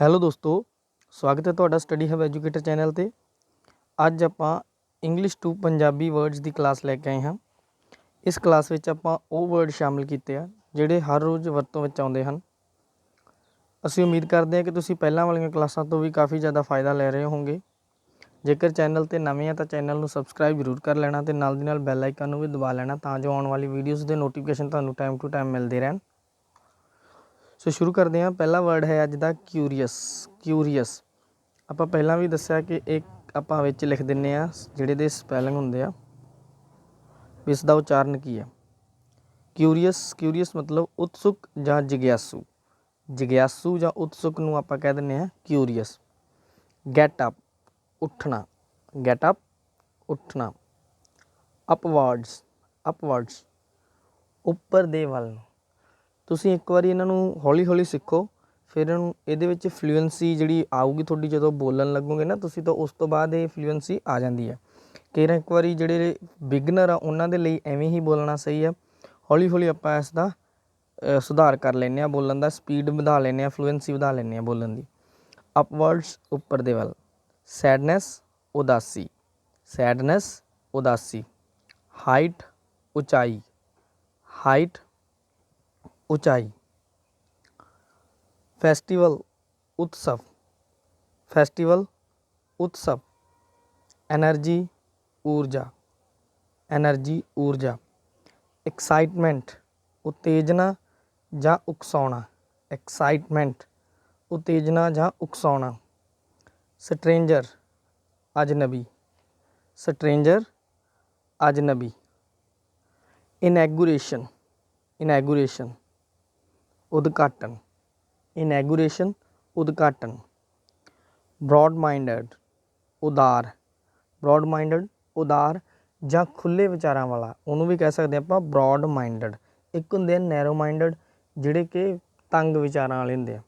Hello ਦੋਸਤੋ, ਸਵਾਗਤ ਹੈ ਤੁਹਾਡਾ ਸਟੱਡੀ ਹਬ ਐਜੂਕੇਟਰ ਚੈਨਲ ਤੇ। ਅੱਜ ਆਪਾਂ ਇੰਗਲਿਸ਼ ਟੂ ਪੰਜਾਬੀ ਵਰਡਸ ਦੀ ਕਲਾਸ ਲੈ ਕੇ ਆਏ ਹਾਂ। ਇਸ ਕਲਾਸ ਵਿੱਚ ਆਪਾਂ ਉਹ ਵਰਡ ਸ਼ਾਮਿਲ ਕੀਤੇ ਆ, ਜਿਹੜੇ ਹਰ ਰੋਜ਼ ਵਰਤੋਂ ਵਿੱਚ ਆਉਂਦੇ ਹਨ। ਅਸੀਂ ਉਮੀਦ ਕਰਦੇ ਹਾਂ ਕਿ ਤੁਸੀਂ ਪਹਿਲਾਂ ਵਾਲੀਆਂ ਕਲਾਸਾਂ ਤੋਂ ਵੀ ਕਾਫੀ ਜ਼ਿਆਦਾ ਫਾਇਦਾ ਲੈ ਰਹੇ ਹੋਵੋਗੇ। ਜੇਕਰ ਚੈਨਲ ਤੇ ਨਵੇਂ ਆ ਤਾਂ ਚੈਨਲ ਨੂੰ ਸਬਸਕ੍ਰਾਈਬ ਜ਼ਰੂਰ ਕਰ ਲੈਣਾ ਤੇ ਨਾਲ ਦੀ ਨਾਲ ਬੈਲ ਆਈਕਨ ਨੂੰ ਵੀ ਦਬਾ ਲੈਣਾ ਤਾਂ ਜੋ ਆਉਣ ਵਾਲੀ ਵੀਡੀਓਜ਼ ਦੇ ਨੋਟੀਫਿਕੇਸ਼ਨ ਤੁਹਾਨੂੰ ਟਾਈਮ ਟੂ ਟਾਈਮ ਮਿਲਦੇ ਰਹਿਣ। ਸੋ ਸ਼ੁਰੂ ਕਰਦੇ ਹਾਂ। ਪਹਿਲਾ ਵਰਡ ਹੈ ਅੱਜ ਦਾ ਕਿਊਰੀਅਸ ਕਿਊਰੀਅਸ ਆਪਾਂ ਪਹਿਲਾਂ ਵੀ ਦੱਸਿਆ ਕਿ ਇੱਕ ਆਪਾਂ ਵਿੱਚ ਲਿਖ ਦਿੰਨੇ ਆ, ਜਿਹੜੇ ਦੇ ਸਪੈਲਿੰਗ ਹੁੰਦੇ ਆ ਇਸ ਦਾ ਉਚਾਰਨ ਕੀ ਹੈ। ਕਿਊਰੀਅਸ ਕਿਊਰੀਅਸ ਮਤਲਬ ਉਤਸੁਕ ਜਾਂ ਜਿਗਿਆਸੂ। ਜਿਗਿਆਸੂ ਜਾਂ ਉਤਸੁਕ ਨੂੰ ਆਪਾਂ ਕਹਿ ਦਿੰਨੇ ਆ ਕਿਊਰੀਅਸ ਗੈਟ ਅਪ ਉੱਠਣਾ। ਗੈਟ ਅਪ ਉੱਠਣਾ। ਅਪਵਰਡਸ ਅਪਵਰਡਸ ਉੱਪਰ ਦੇ ਵੱਲ ਨੂੰ। ਤੁਸੀਂ ਇੱਕ ਵਾਰੀ ਇਹਨਾਂ ਨੂੰ ਹੌਲੀ ਹੌਲੀ ਸਿੱਖੋ, ਫਿਰ ਇਹਨੂੰ ਇਹਦੇ ਵਿੱਚ ਫਲੂਐਂਸੀ ਜਿਹੜੀ ਆਊਗੀ ਤੁਹਾਡੀ ਜਦੋਂ ਬੋਲਣ ਲੱਗੋਗੇ ਨਾ, ਤੁਸੀਂ ਤਾਂ ਉਸ ਤੋਂ ਬਾਅਦ ਇਹ ਫਲੂਐਂਸੀ ਆ ਜਾਂਦੀ ਹੈ। ਕਈ ਇੱਕ ਵਾਰੀ ਜਿਹੜੇ ਬਿਗਨਰ ਆ, ਉਹਨਾਂ ਦੇ ਲਈ ਐਵੇਂ ਹੀ ਬੋਲਣਾ ਸਹੀ ਆ। ਹੌਲੀ ਹੌਲੀ ਆਪਾਂ ਇਸ ਦਾ ਸੁਧਾਰ ਕਰ ਲੈਂਦੇ ਆ ਬੋਲਣ ਦਾ ਸਪੀਡ ਵਧਾ ਲੈਂਦੇ ਆ ਫਲੂਐਂਸੀ ਵਧਾ ਲੈਂਦੇ ਆ ਬੋਲਣ ਦੀ। ਅਪਵਰਡਸ ਉੱਪਰ ਦੇ ਵੱਲ। ਸੈਡਨੈਸ ਉਦਾਸੀ। ਸੈਡਨੈਸ ਉਦਾਸੀ। ਹਾਈਟ ਉਚਾਈ। ਹਾਈਟ ऊंचाई। फेस्टिवल उत्सव। फेस्टिवल उत्सव। एनर्जी ऊर्जा। एनर्जी ऊर्जा। एक्साइटमेंट, उत्तेजना या उकसा एक्साइटमेंट, उत्तेजना या उकसा स्ट्रेंजर, अजनबी। स्ट्रेंजर, अजनबी। इनैगुरेशन। इनैगुरेशन। ਉਦਘਾਟਨ ਇਨੈਗੂਰੇਸ਼ਨ ਉਦਘਾਟਨ ਬ੍ਰੌਡ ਮਾਈਂਡਡ ਉਦਾਰ ਬ੍ਰੌਡ ਮਾਈਂਡਡ ਉਦਾਰ ਜਾਂ ਖੁੱਲੇ ਵਿਚਾਰਾਂ ਵਾਲਾ, ਉਹਨੂੰ ਵੀ ਕਹਿ ਸਕਦੇ ਆਪਾਂ ਬ੍ਰੌਡ ਮਾਈਂਡਡ ਇੱਕ ਹੁੰਦੇ ਆ ਨੈਰੋ ਮਾਈਂਡਡ ਜਿਹੜੇ ਕਿ ਤੰਗ ਵਿਚਾਰਾਂ ਵਾਲੇ ਹੁੰਦੇ ਆ।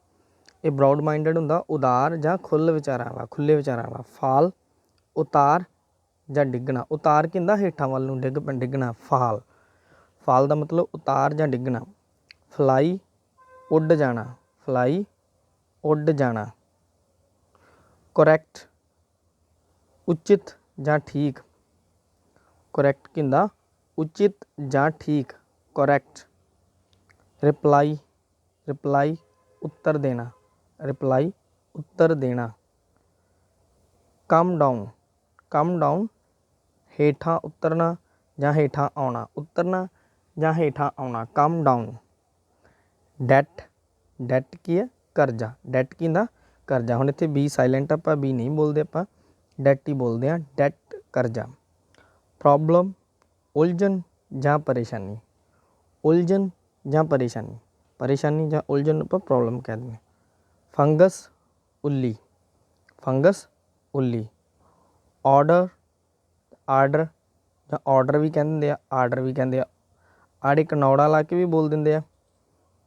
ਇਹ ਬ੍ਰੌਡ ਮਾਈਂਡਡ ਹੁੰਦਾ, ਉਦਾਰ ਜਾਂ ਖੁੱਲ ਵਿਚਾਰਾਂ ਵਾਲਾ ਖੁੱਲੇ ਵਿਚਾਰਾਂ ਵਾਲਾ। ਫਾਲ, ਉਤਾਰ ਜਾਂ ਡਿੱਗਣਾ। ਉਤਾਰ ਕਹਿੰਦਾ ਹੇਠਾਂ ਵੱਲ ਨੂੰ ਡਿੱਗ ਪੈਣ ਡਿੱਗਣਾ। ਫਾਲ। ਫਾਲ ਦਾ ਮਤਲਬ ਉਤਾਰ ਜਾਂ ਡਿੱਗਣਾ। ਫਲਾਈ ਉੱਡ ਜਾਣਾ ਫਲਾਈ ਉੱਡ ਜਾਣਾ ਕਰੈਕਟ ਉਚਿਤ ਜਾਂ ਠੀਕ ਕਰੈਕਟ ਕਹਿੰਦਾ ਉਚਿਤ ਜਾਂ ਠੀਕ ਕਰੈਕਟ ਰਿਪਲਾਈ ਰਿਪਲਾਈ ਉੱਤਰ ਦੇਣਾ ਰਿਪਲਾਈ ਉੱਤਰ ਦੇਣਾ ਕਮ ਡਾਊਨ ਕਮ ਡਾਊਨ ਹੇਠਾਂ ਉਤਰਨਾ ਜਾਂ ਹੇਠਾਂ ਆਉਣਾ ਉਤਰਨਾ ਜਾਂ ਹੇਠਾਂ ਆਉਣਾ ਕਮ ਡਾਊਨ ਡੈਟ ਡੈਟ ਕੀ ਹੈ? ਕਰਜ਼ਾ। ਡੈਟ ਕੀ ਹੁੰਦਾ? ਕਰਜ਼ਾ। ਹੁਣ ਇੱਥੇ ਬੀ ਸਾਇਲੈਂਟ ਆਪਾਂ, ਬੀ ਨਹੀਂ ਬੋਲਦੇ ਆਪਾਂ। ਡੈਟ ਹੀ ਬੋਲਦੇ ਆ ਡੈਟ, ਕਰਜ਼ਾ। ਪ੍ਰੋਬਲਮ ਉਲਝਣ ਜਾਂ ਪਰੇਸ਼ਾਨੀ। ਉਲਝਣ ਜਾਂ ਪਰੇਸ਼ਾਨੀ। ਪਰੇਸ਼ਾਨੀ ਜਾਂ ਉਲਝਣ ਨੂੰ ਆਪਾਂ ਪ੍ਰੋਬਲਮ ਕਹਿੰਦੇ ਹਾਂ। ਫੰਗਸ ਉੱਲੀ। ਫੰਗਸ ਉੱਲੀ। ਆਰਡਰ ਆਰਡਰ ਜਾਂ ਆਰਡਰ ਵੀ ਕਹਿੰਦੇ ਆ ਆਰਡਰ ਵੀ ਕਹਿੰਦੇ ਆ। ਆੜੇ ਕਨੌੜਾ ਲਾ ਕੇ ਵੀ ਬੋਲ ਦਿੰਦੇ ਆ।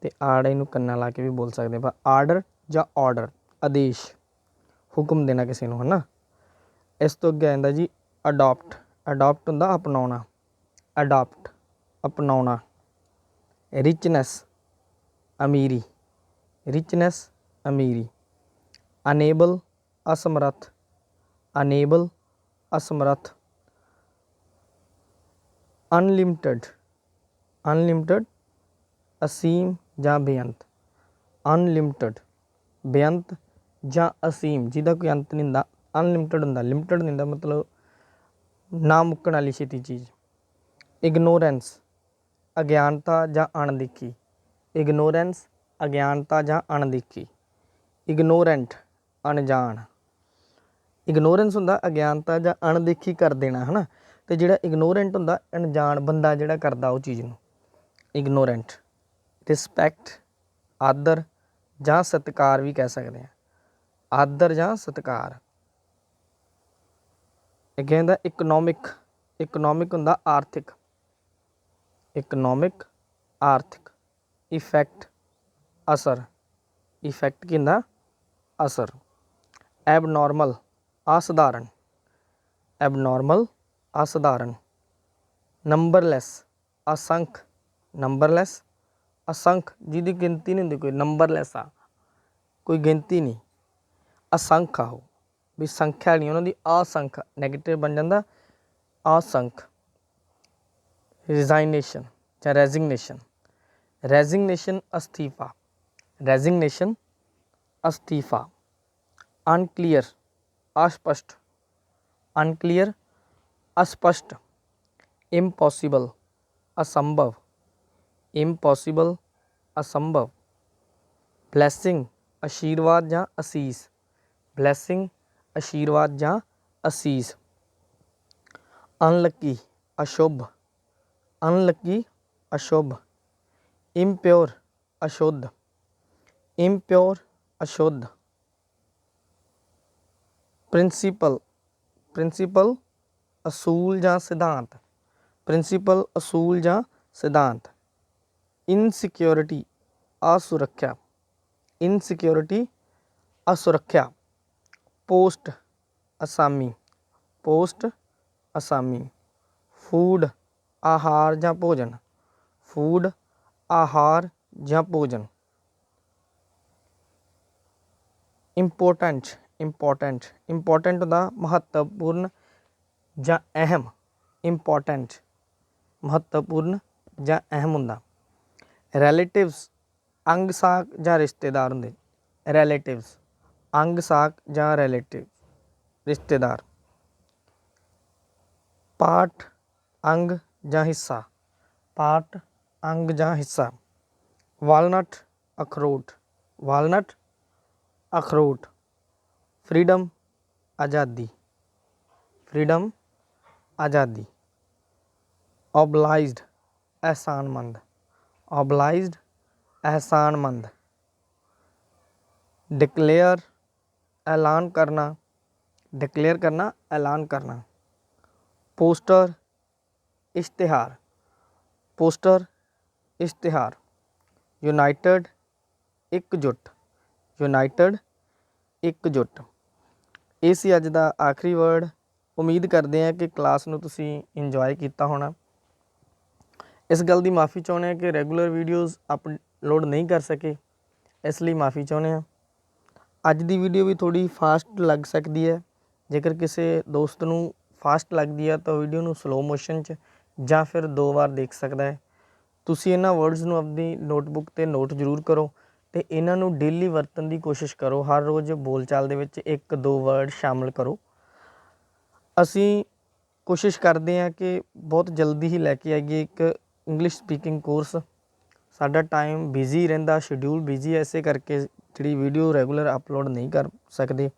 ਤੇ ਆੜ ਇਹਨੂੰ ਕੰਨਾਂ ਲਾ ਕੇ ਵੀ ਬੋਲ ਸਕਦੇ ਆਪਾਂ। ਆਰਡਰ ਜਾਂ ਆਰਡਰ ਆਦੇਸ਼, ਹੁਕਮ ਦੇਣਾ ਕਿਸੇ ਨੂੰ, ਹਨਾ? ਇਸ ਤੋਂ ਅੱਗੇ ਆਉਂਦਾ ਜੀ ਅਡਾਪਟ ਅਡਾਪਟ ਹੁੰਦਾ ਅਪਣਾਉਣਾ। ਅਡਾਪਟ ਅਪਣਾਉਣਾ। ਰਿਚਨੈਸ ਅਮੀਰੀ। ਰਿਚਨੈਸ ਅਮੀਰੀ। ਅਨੇਬਲ ਅਸਮਰੱਥ। ਅਨੇਬਲ ਅਸਮਰੱਥ। ਅਨਲਿਮਟਿਡ ਅਨਲਿਮਟਿਡ ਅਸੀਮ ਜਾਂ ਬੇਅੰਤ ਅਨਲਿਮਟਿਡ ਬੇਅੰਤ ਜਾਂ ਅਸੀਮ, ਜਿਹਦਾ ਕੋਈ ਅੰਤ ਨਹੀਂ ਹੁੰਦਾ ਅਨਲਿਮਟਿਡ ਹੁੰਦਾ। ਲਿਮਟਿਡ ਨਹੀਂ ਹੁੰਦਾ ਮਤਲਬ ਨਾ ਮੁੱਕਣ ਵਾਲੀ ਛੇਤੀ ਚੀਜ਼। ਇਗਨੋਰੈਂਸ ਅਗਿਆਨਤਾ ਜਾਂ ਅਣਦੇਖੀ। ਇਗਨੋਰੈਂਸ ਅਗਿਆਨਤਾ ਜਾਂ ਅਣਦੇਖੀ। ਇਗਨੋਰੈਂਟ ਅਣਜਾਣ। ਇਗਨੋਰੈਂਸ ਹੁੰਦਾ ਅਗਿਆਨਤਾ ਜਾਂ ਅਣਦੇਖੀ ਕਰ ਦੇਣਾ, ਹਨਾ? ਤੇ ਜਿਹੜਾ ਇਗਨੋਰੈਂਟ ਹੁੰਦਾ, ਅਣਜਾਣ ਬੰਦਾ ਜਿਹੜਾ ਕਰਦਾ ਉਹ ਚੀਜ਼ ਨੂੰ। ਇਗਨੋਰੈਂਟ ਰਿਸਪੈਕਟ, ਆਦਰ ਜਾਂ ਸਤਿਕਾਰ ਵੀ ਕਹਿ ਸਕਦੇ ਹਾਂ। ਆਦਰ ਜਾਂ ਸਤਿਕਾਰ। ਇਹ ਕਹਿੰਦਾ ਇਕਨੋਮਿਕ ਇਕਨੋਮਿਕ ਹੁੰਦਾ ਆਰਥਿਕ। ਇਕਨੋਮਿਕ ਆਰਥਿਕ। ਇਫੈਕਟ ਅਸਰ। ਇਫੈਕਟ ਕਹਿੰਦਾ ਅਸਰ। ਐਬਨੋਰਮਲ ਅਸਧਾਰਨ। ਐਬਨੋਰਮਲ ਅਸਧਾਰਨ। ਨੰਬਰਲੈਸ ਅਸੰਖ। ਨੰਬਰਲੈਸ ਅਸੰਖ ਜਿਹਦੀ ਗਿਣਤੀ ਨਹੀਂ ਹੁੰਦੀ, ਕੋਈ ਨੰਬਰਲੈਸ ਆ, ਕੋਈ ਗਿਣਤੀ ਨਹੀਂ। ਅਸੰਖ ਆ ਉਹ, ਵੀ ਸੰਖਿਆ ਨਹੀਂ ਉਹਨਾਂ ਦੀ ਅਸੰਖ ਨੈਗੇਟਿਵ ਬਣ ਜਾਂਦਾ, ਅਸੰਖ। ਰਿਜ਼ਾਈਨੇਸ਼ਨ ਜਾਂ ਰੈਜ਼ਿਗਨੇਸ਼ਨ ਰੈਜ਼ਿਗਨੇਸ਼ਨ ਅਸਤੀਫਾ ਰੈਜ਼ਿਗਨੇਸ਼ਨ ਅਸਤੀਫਾ। ਅਨਕਲੀਅਰ ਅਸਪਸ਼ਟ। ਅਨਕਲੀਅਰ ਅਸਪਸ਼ਟ। ਇੰਪੋਸੀਬਲ ਅਸੰਭਵ। इम्पॉसिबल असंभव। ब्लैसिंग आशीर्वाद या असीस। ब्लैसिंग आशीर्वाद या असीस। अनलक्की अशुभ। अनलक्की अशुभ। इम्प्योर अशुद्ध। इम्प्योर अशुद्ध। प्रिंसिपल प्रिंसिपल असूल या सिद्धांत। प्रिंसिपल असूल या सिद्धांत। ਇਨਸਿਕਿਉਰਿਟੀ ਅਸੁਰੱਖਿਆ ਇਨਸਿਕਿਉਰਿਟੀ ਅਸੁਰੱਖਿਆ ਪੋਸਟ ਅਸਾਮੀ ਪੋਸਟ ਅਸਾਮੀ ਫੂਡ ਆਹਾਰ ਜਾਂ ਭੋਜਨ ਫੂਡ ਆਹਾਰ ਜਾਂ ਭੋਜਨ ਇੰਪੋਰਟੈਂਟ ਇੰਪੋਰਟੈਂਟ ਇੰਪੋਰਟੈਂਟ ਹੁੰਦਾ ਮਹੱਤਵਪੂਰਨ ਜਾਂ ਅਹਿਮ ਇੰਪੋਰਟੈਂਟ ਮਹੱਤਵਪੂਰਨ ਜਾਂ ਅਹਿਮ ਹੁੰਦਾ रैलेटिवस अंग साक ਜਾਂ रिश्तेदार होंगे रैलेटिवस अंग साक ਜਾਂ रैलेटिव रिश्तेदार पाठ अंग ਜਾਂ हिस्सा पाठ अंग ਜਾਂ हिस्सा वालनट अखरोट वालनट अखरोट फ्रीडम आज़ादी फ्रीडम आज़ादी ओबलाइज्ड एहसानमंद obliged, ਅਹਿਸਾਨਮੰਦ। ਡਿਕਲੇਅਰ ਐਲਾਨ ਕਰਨਾ। ਡਿਕਲੇਅਰ ਕਰਨਾ, ਐਲਾਨ ਕਰਨਾ। ਪੋਸਟਰ ਇਸ਼ਤਿਹਾਰ। ਪੋਸਟਰ ਇਸ਼ਤਿਹਾਰ। ਯੂਨਾਈਟਿਡ ਇਕਜੁੱਟ। ਯੂਨਾਈਟਿਡ ਇਕਜੁੱਟ। ਇਹ ਸੀ ਅੱਜ ਦਾ ਆਖਰੀ ਵਰਡ ਉਮੀਦ ਕਰਦੇ ਹਾਂ ਕਿ ਕਲਾਸ ਨੂੰ ਤੁਸੀਂ ਇੰਜੋਏ ਕੀਤਾ ਹੋਣਾ। ਇਸ ਗੱਲ ਦੀ ਮਾਫੀ ਚਾਹੁੰਦੇ ਹਾਂ ਕਿ ਰੈਗੂਲਰ ਵੀਡੀਓਜ਼ ਅਪਲੋਡ ਨਹੀਂ ਕਰ ਸਕੇ। ਇਸ ਲਈ ਮਾਫੀ ਚਾਹੁੰਦੇ ਹਾਂ। ਅੱਜ ਦੀ ਵੀਡੀਓ ਵੀ ਥੋੜੀ ਫਾਸਟ ਲੱਗ ਸਕਦੀ ਹੈ। ਜੇਕਰ ਕਿਸੇ ਦੋਸਤ ਨੂੰ ਫਾਸਟ ਲੱਗਦੀ ਹੈ ਤਾਂ ਵੀਡੀਓ ਨੂੰ ਸਲੋ ਮੋਸ਼ਨ 'ਚ ਜਾਂ ਫਿਰ ਦੋ ਵਾਰ ਦੇਖ ਸਕਦਾ ਹੈ। ਤੁਸੀਂ ਇਹਨਾਂ ਵਰਡਸ ਨੂੰ ਆਪਣੀ ਨੋਟਬੁੱਕ ਤੇ ਨੋਟ ਜ਼ਰੂਰ ਕਰੋ ਤੇ ਇਹਨਾਂ ਨੂੰ ਡੇਲੀ ਵਰਤਣ ਦੀ ਕੋਸ਼ਿਸ਼ ਕਰੋ। ਹਰ ਰੋਜ਼ ਬੋਲਚਾਲ ਦੇ ਵਿੱਚ ਇੱਕ ਦੋ ਵਰਡ ਸ਼ਾਮਲ ਕਰੋ। ਅਸੀਂ ਕੋਸ਼ਿਸ਼ ਕਰਦੇ ਹਾਂ ਕਿ ਬਹੁਤ ਜਲਦੀ ਹੀ ਲੈ ਕੇ ਆਈਏ ਇੱਕ ਇੰਗਲਿਸ਼ ਸਪੀਕਿੰਗ ਕੋਰਸ ਸਾਡਾ ਟਾਈਮ ਬਿਜ਼ੀ ਰਹਿੰਦਾ ਸ਼ਡਿਊਲ ਬਿਜ਼ੀ ਹੈ ਇਸੇ ਕਰਕੇ ਜਿਹੜੀ ਵੀਡੀਓ ਰੈਗੂਲਰ ਅਪਲੋਡ ਨਹੀਂ ਕਰ ਸਕਦੇ।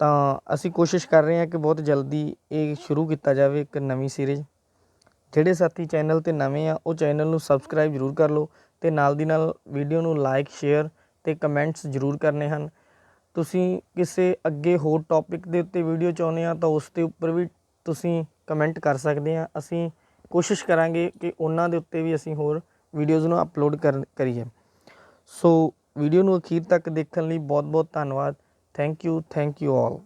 ਤਾਂ ਅਸੀਂ ਕੋਸ਼ਿਸ਼ ਕਰ ਰਹੇ ਹਾਂ ਕਿ ਬਹੁਤ ਜਲਦੀ ਇਹ ਸ਼ੁਰੂ ਕੀਤਾ ਜਾਵੇ ਇੱਕ ਨਵੀਂ ਸੀਰੀਜ਼ ਜਿਹੜੇ ਸਾਥੀ ਚੈਨਲ ਤੇ ਨਵੇਂ ਆ, ਉਹ ਚੈਨਲ ਨੂੰ ਸਬਸਕ੍ਰਾਈਬ ਜ਼ਰੂਰ ਕਰ ਲਓ ਤੇ ਨਾਲ ਦੀ ਨਾਲ ਵੀਡੀਓ ਨੂੰ ਲਾਈਕ ਸ਼ੇਅਰ ਤੇ ਕਮੈਂਟਸ ਜ਼ਰੂਰ ਕਰਨੇ ਹਨ। ਤੁਸੀਂ ਕਿਸੇ ਅੱਗੇ ਹੋਰ ਟੌਪਿਕ ਦੇ ਉੱਤੇ ਵੀਡੀਓ ਚਾਹੁੰਦੇ ਆ ਤਾਂ ਉਸ ਦੇ ਉੱਪਰ ਵੀ ਤੁਸੀਂ ਕਮੈਂਟ ਕਰ ਸਕਦੇ ਆ। ਅਸੀਂ ਕੋਸ਼ਿਸ਼ ਕਰਾਂਗੇ ਕਿ ਉਹਨਾਂ ਦੇ ਉੱਤੇ ਵੀ ਅਸੀਂ ਹੋਰ ਵੀਡੀਓਜ਼ ਨੂੰ ਅਪਲੋਡ ਕਰ, ਕਰੀਏ। ਸੋ ਵੀਡੀਓ ਨੂੰ ਅਖੀਰ ਤੱਕ ਦੇਖਣ ਲਈ ਬਹੁਤ ਬਹੁਤ ਧੰਨਵਾਦ। Thank you thank you all